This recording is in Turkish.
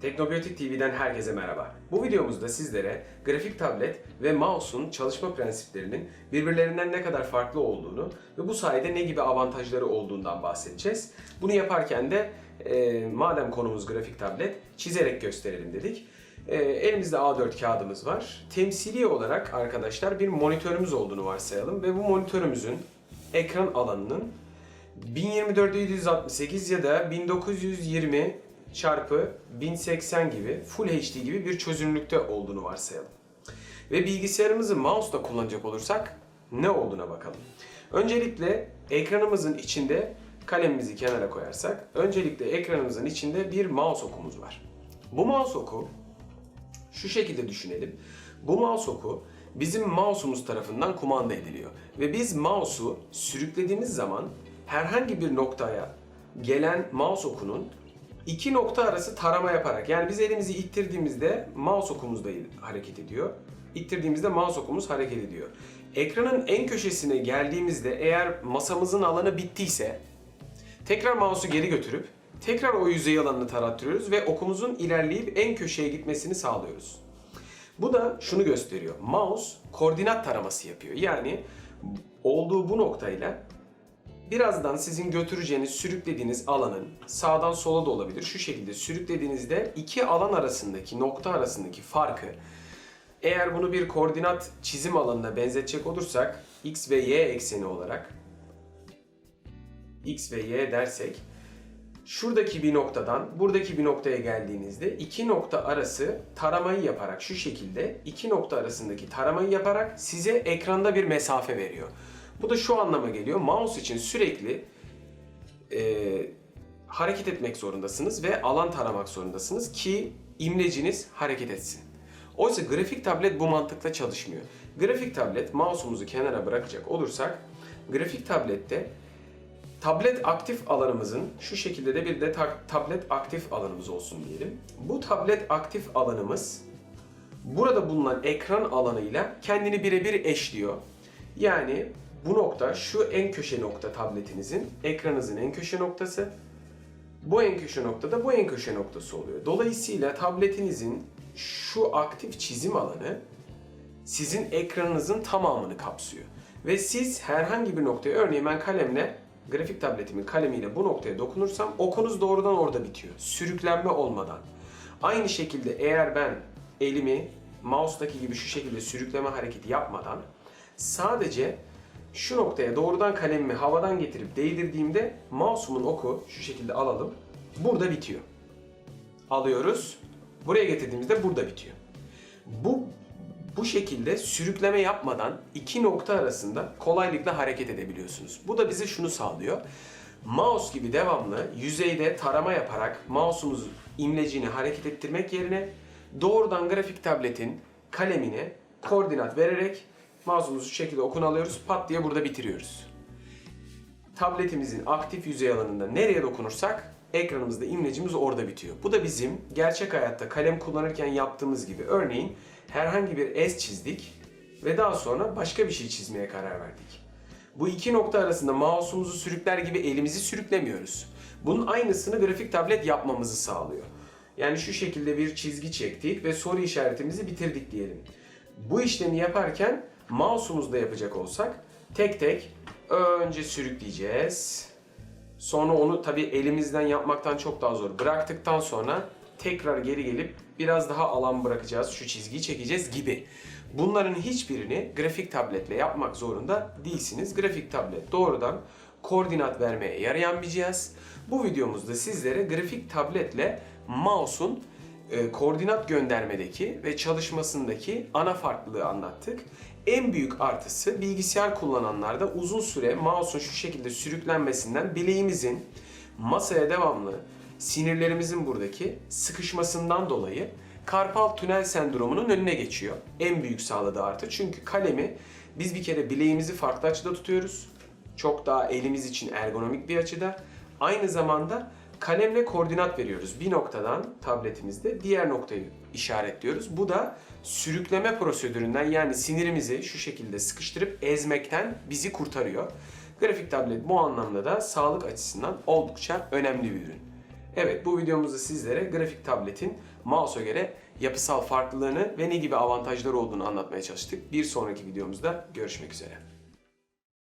Teknobiyotik TV'den herkese merhaba. Bu videomuzda sizlere grafik tablet ve mouse'un çalışma prensiplerinin birbirlerinden ne kadar farklı olduğunu ve bu sayede ne gibi avantajları olduğundan bahsedeceğiz. Bunu yaparken de e, madem konumuz grafik tablet çizerek gösterelim dedik. E, elimizde A4 kağıdımız var. Temsili olarak arkadaşlar bir monitörümüz olduğunu varsayalım ve bu monitörümüzün ekran alanının 1024-768 ya da 1920 çarpı 1080 gibi Full HD gibi bir çözünürlükte olduğunu varsayalım. Ve bilgisayarımızı mouse'da kullanacak olursak ne olduğuna bakalım. Öncelikle ekranımızın içinde kalemimizi kenara koyarsak, öncelikle ekranımızın içinde bir mouse okumuz var. Bu mouse oku şu şekilde düşünelim. Bu mouse oku bizim mouse'umuz tarafından kumanda ediliyor. Ve biz mouse'u sürüklediğimiz zaman herhangi bir noktaya gelen mouse okunun iki nokta arası tarama yaparak yani biz elimizi ittirdiğimizde mouse okumuz da hareket ediyor. İttirdiğimizde mouse okumuz hareket ediyor. Ekranın en köşesine geldiğimizde eğer masamızın alanı bittiyse tekrar mouse'u geri götürüp tekrar o yüzey alanını tarattırıyoruz ve okumuzun ilerleyip en köşeye gitmesini sağlıyoruz. Bu da şunu gösteriyor. Mouse koordinat taraması yapıyor. Yani olduğu bu noktayla birazdan sizin götüreceğiniz, sürüklediğiniz alanın sağdan sola da olabilir. Şu şekilde sürüklediğinizde iki alan arasındaki, nokta arasındaki farkı eğer bunu bir koordinat çizim alanına benzetecek olursak x ve y ekseni olarak x ve y dersek şuradaki bir noktadan buradaki bir noktaya geldiğinizde iki nokta arası taramayı yaparak şu şekilde iki nokta arasındaki taramayı yaparak size ekranda bir mesafe veriyor. Bu da şu anlama geliyor. Mouse için sürekli e, hareket etmek zorundasınız ve alan taramak zorundasınız ki imleciniz hareket etsin. Oysa grafik tablet bu mantıkla çalışmıyor. Grafik tablet, mouse'umuzu kenara bırakacak olursak, grafik tablette tablet aktif alanımızın şu şekilde de bir de ta- tablet aktif alanımız olsun diyelim. Bu tablet aktif alanımız burada bulunan ekran alanıyla kendini birebir eşliyor. Yani bu nokta şu en köşe nokta tabletinizin, ekranınızın en köşe noktası. Bu en köşe noktada bu en köşe noktası oluyor. Dolayısıyla tabletinizin şu aktif çizim alanı sizin ekranınızın tamamını kapsıyor. Ve siz herhangi bir noktaya, örneğin ben kalemle, grafik tabletimin kalemiyle bu noktaya dokunursam okunuz doğrudan orada bitiyor. Sürüklenme olmadan. Aynı şekilde eğer ben elimi mouse'daki gibi şu şekilde sürükleme hareketi yapmadan sadece şu noktaya doğrudan kalemimi havadan getirip değdirdiğimde mouse'umun oku şu şekilde alalım. Burada bitiyor. Alıyoruz. Buraya getirdiğimizde burada bitiyor. Bu bu şekilde sürükleme yapmadan iki nokta arasında kolaylıkla hareket edebiliyorsunuz. Bu da bize şunu sağlıyor. Mouse gibi devamlı yüzeyde tarama yaparak mouse'umuzun imlecini hareket ettirmek yerine doğrudan grafik tabletin kalemine koordinat vererek mouse'umuzu şu şekilde okunu alıyoruz, pat diye burada bitiriyoruz. Tabletimizin aktif yüzey alanında nereye dokunursak ekranımızda imlecimiz orada bitiyor. Bu da bizim gerçek hayatta kalem kullanırken yaptığımız gibi. Örneğin herhangi bir S çizdik ve daha sonra başka bir şey çizmeye karar verdik. Bu iki nokta arasında mouse'umuzu sürükler gibi elimizi sürüklemiyoruz. Bunun aynısını grafik tablet yapmamızı sağlıyor. Yani şu şekilde bir çizgi çektik ve soru işaretimizi bitirdik diyelim. Bu işlemi yaparken mouse'umuzda yapacak olsak tek tek önce sürükleyeceğiz. Sonra onu tabi elimizden yapmaktan çok daha zor. Bıraktıktan sonra tekrar geri gelip biraz daha alan bırakacağız. Şu çizgiyi çekeceğiz gibi. Bunların hiçbirini grafik tabletle yapmak zorunda değilsiniz. Grafik tablet doğrudan koordinat vermeye yarayan bir cihaz. Bu videomuzda sizlere grafik tabletle mouse'un e, koordinat göndermedeki ve çalışmasındaki ana farklılığı anlattık. En büyük artısı bilgisayar kullananlarda uzun süre mouse'un şu şekilde sürüklenmesinden bileğimizin masaya devamlı sinirlerimizin buradaki sıkışmasından dolayı karpal tünel sendromunun önüne geçiyor. En büyük sağladığı artı. Çünkü kalemi biz bir kere bileğimizi farklı açıda tutuyoruz. Çok daha elimiz için ergonomik bir açıda. Aynı zamanda kalemle koordinat veriyoruz. Bir noktadan tabletimizde diğer noktayı işaretliyoruz. Bu da sürükleme prosedüründen yani sinirimizi şu şekilde sıkıştırıp ezmekten bizi kurtarıyor. Grafik tablet bu anlamda da sağlık açısından oldukça önemli bir ürün. Evet bu videomuzda sizlere grafik tabletin mouse'a göre yapısal farklılığını ve ne gibi avantajları olduğunu anlatmaya çalıştık. Bir sonraki videomuzda görüşmek üzere.